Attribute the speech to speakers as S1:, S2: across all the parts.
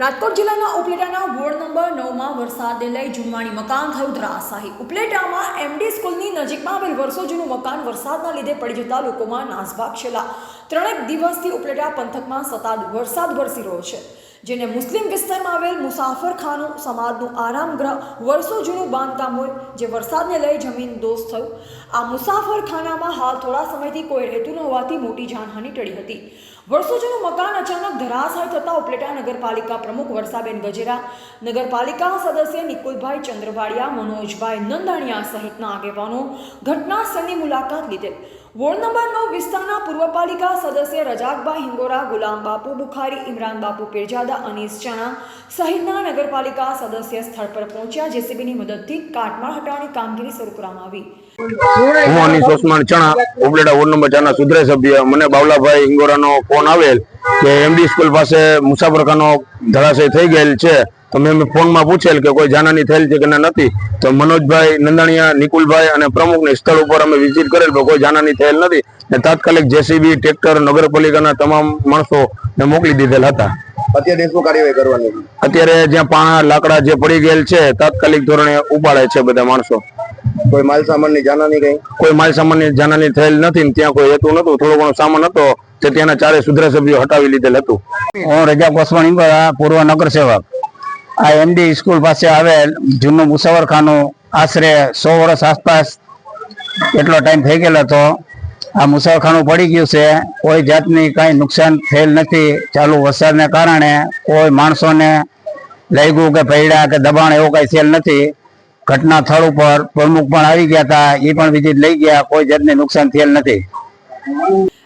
S1: રાજકોટ જિલ્લાના ઉપલેટાના ward number નવમાં વરસાદને લઈ જુમ્માણી મકાન થયું ધરાશાહી ઉપલેટામાં એમડી સ્કૂલની નજીકમાં આવેલ વર્ષો જૂનું મકાન વરસાદના લીધે પડી જતા લોકોમાં નાસભાગ છેલ્લા ત્રણેક દિવસથી ઉપલેટા પંથકમાં સતત વરસાદ વરસી રહ્યો છે, જેને મુસ્લિમ વિસ્તારમાં આવેલ મુસાફરખાનું સમાજનું આરામગૃહ વર્ષો જૂનું બાંધકામ હોય જે વરસાદને લઈ જમીન દોસ્ત થયું. આ મુસાફરખાનામાં હાલ થોડા સમયથી કોઈ રહેતું ન હોવાથી મોટી જાનહાનિ ટળી હતી. વર્ષો જૂનું મકાન અચાનક ધરાશાય થતાં ઉપલેટા નગરપાલિકા પ્રમુખ વર્ષાબેન ગજેરા, નગરપાલિકા સદસ્ય નિકુલભાઈ ચંદ્રવાડિયા, મનોજભાઈ નંદાણીયા સહિતના આગેવાનો ઘટના સ્થળની મુલાકાત લીધેલ. વોર્ડ નંબર નવ વિસ્તારના પૂર્વ પાલિકા સદસ્ય રજાકભાઈ હિંગોરા, ગુલામ બુખારી, ઇમરાન બાપુ અનીસ ચણા સહિતના નગરપાલિકા સદસ્ય સ્થળ પર પહોંચ્યા. જેસીબીની મદદથી કાટમાળ હટાવવાની કામગીરી શરૂ કરવામાં આવી.
S2: હું અનીસ ઓસમાન ચણા ઉપલેટા વોર્ડ નંબર ચારના સુધરે સભ્ય. મને બાવલાભાઈ હિંગોરાનો ફોન આવેલ. કે એમડી સ્કૂલ પાસે મુસાફરખાનો ધરાશય થઈ ગયેલ છે તો મેં ફોનમાં પૂછેલ કે કોઈ જાનહાની થયેલ છે કે ના નથી તો મનોજભાઈ નંદાણીયા નિકુલભાઈ અને પ્રમુખને સ્થળ ઉપર અમે વિઝિટ કરેલ પણ કોઈ જાનહાની થયેલ નથી ને તાત્કાલિક જેસીબી ટ્રેક્ટર નગરપાલિકાના તમામ માણસો ને મોકલી દીધેલ હતા.
S3: અત્યારે શું કાર્યવાહી કરવાની?
S2: અત્યારે જ્યાં પાણા લાકડા જે પડી ગયેલ છે તાત્કાલિક ધોરણે ઉપાડે છે બધા માણસો.
S3: કોઈ માલ સામાનની જાનહાની કઈ
S2: કોઈ માલ સામાનની જાનહાની થયેલ નથી ત્યાં કોઈ હેતુ નતું થોડો ઘણો સામાન હતો તે ત્યાંના ચારે સુધરા સભ્યો હટાવી લીધેલ હતું.
S4: હું રજા કોસવાણી પૂર્વ નગર સેવક આ એમડી સ્કૂલ પાસે આવેલ જૂનું મુસાફરખાનું આશરે સો વર્ષ આસપાસ એટલો ટાઈમ થઈ ગયેલો હતો. આ મુસાફરખાનું પડી ગયું છે. કોઈ જાતની કાંઈ નુકસાન થયેલ નથી. ચાલુ વરસાદને કારણે કોઈ માણસોને લાગ્યું કે પૈડા કે દબાણ એવું કાંઈ થયેલ નથી. ઘટના સ્થળ ઉપર પ્રમુખ પણ આવી ગયા હતા, એ પણ વિઝિટ લઈ ગયા, કોઈ જાતને નુકસાન થયેલ નથી.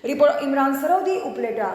S1: રિપોર્ટ ઇમરાન સરોદી ઉપલેટા.